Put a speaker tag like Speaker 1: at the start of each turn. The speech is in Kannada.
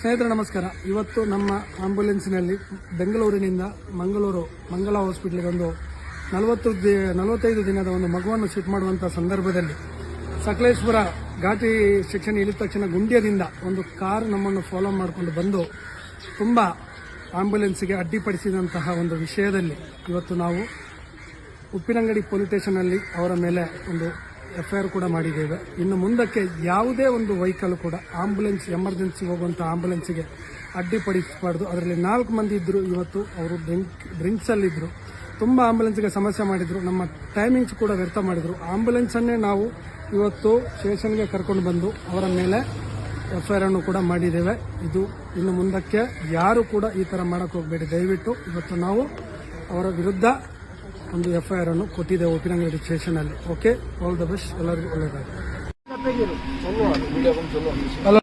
Speaker 1: ಸ್ನೇಹಿತರೆ, ನಮಸ್ಕಾರ. ಇವತ್ತು ನಮ್ಮ ಆಂಬ್ಯುಲೆನ್ಸ್ನಲ್ಲಿ ಬೆಂಗಳೂರಿನಿಂದ ಮಂಗಳೂರು ಮಂಗಳ ಹಾಸ್ಪಿಟ್ಲಿಗೆ ಒಂದು ನಲವತ್ತು ದಿ, ನಲವತ್ತೈದು ದಿನದ ಒಂದು ಮಗುವನ್ನು ಶಿಫ್ಟ್ ಮಾಡುವಂಥ ಸಂದರ್ಭದಲ್ಲಿ ಸಕಲೇಶ್ವರ ಘಾಟಿ ಶಿಕ್ಷಣ ಇಳಿದ ತಕ್ಷಣ ಗುಂಡ್ಯದಿಂದ ಒಂದು ಕಾರ್ ನಮ್ಮನ್ನು ಫಾಲೋ ಮಾಡಿಕೊಂಡು ಬಂದು ತುಂಬ ಆಂಬ್ಯುಲೆನ್ಸ್ಗೆ ಅಡ್ಡಿಪಡಿಸಿದಂತಹ ಒಂದು ವಿಷಯದಲ್ಲಿ ಇವತ್ತು ನಾವು ಉಪ್ಪಿನಂಗಡಿ ಪೊಲೀಸ್ ಸ್ಟೇಷನಲ್ಲಿ ಅವರ ಮೇಲೆ ಒಂದು ಎಫ್ಐಆರ್ ಕೂಡ ಮಾಡಿದ್ದೇವೆ. ಇನ್ನು ಮುಂದಕ್ಕೆ ಯಾವುದೇ ಒಂದು ವೆಹಿಕಲ್ ಕೂಡ ಆಂಬುಲೆನ್ಸ್, ಎಮರ್ಜೆನ್ಸಿ ಹೋಗುವಂಥ ಆಂಬುಲೆನ್ಸ್ಗೆ ಅಡ್ಡಿಪಡಿಸಬಾರ್ದು ಅದರಲ್ಲಿ ನಾಲ್ಕು ಮಂದಿ ಇದ್ದರು ಇವತ್ತು ಅವರು ಡ್ರಿಂಕ್ ಡ್ರಿಂಕ್ಸಲ್ಲಿದ್ದರು ತುಂಬ ಆಂಬುಲೆನ್ಸ್ಗೆ ಸಮಸ್ಯೆ ಮಾಡಿದರು. ನಮ್ಮ ಟೈಮಿಂಗ್ಸ್ ಕೂಡ ವ್ಯರ್ಥ ಮಾಡಿದರು. ಆಂಬುಲೆನ್ಸನ್ನೇ ನಾವು ಇವತ್ತು ಸ್ಟೇಷನ್ಗೆ ಕರ್ಕೊಂಡು ಬಂದು ಅವರ ಮೇಲೆ ಎಫ್ ಐ ಆರ್ ಅನ್ನು ಕೂಡ ಮಾಡಿದ್ದೇವೆ. ಇದು ಇನ್ನು ಮುಂದಕ್ಕೆ ಯಾರು ಕೂಡ ಈ ಥರ ಮಾಡೋಕ್ಕೆ ಹೋಗಬೇಡಿ. ದಯವಿಟ್ಟು ಇವತ್ತು ನಾವು ಅವರ ವಿರುದ್ಧ ಒಂದು ಎಫ್ ಐ ಆರ್ ಅನ್ನು ಕೊಟ್ಟಿದ್ದೇವೆ ಉಪ್ಪಿನಂಗಡಿ ಸ್ಟೇಷನಲ್ಲಿ ಓಕೆ ಆಲ್ ದ ಬೆಸ್ಟ್ ಎಲ್ಲರಿಗೂ ಒಳ್ಳೆಯದಾಗಲಿ ಹಲೋ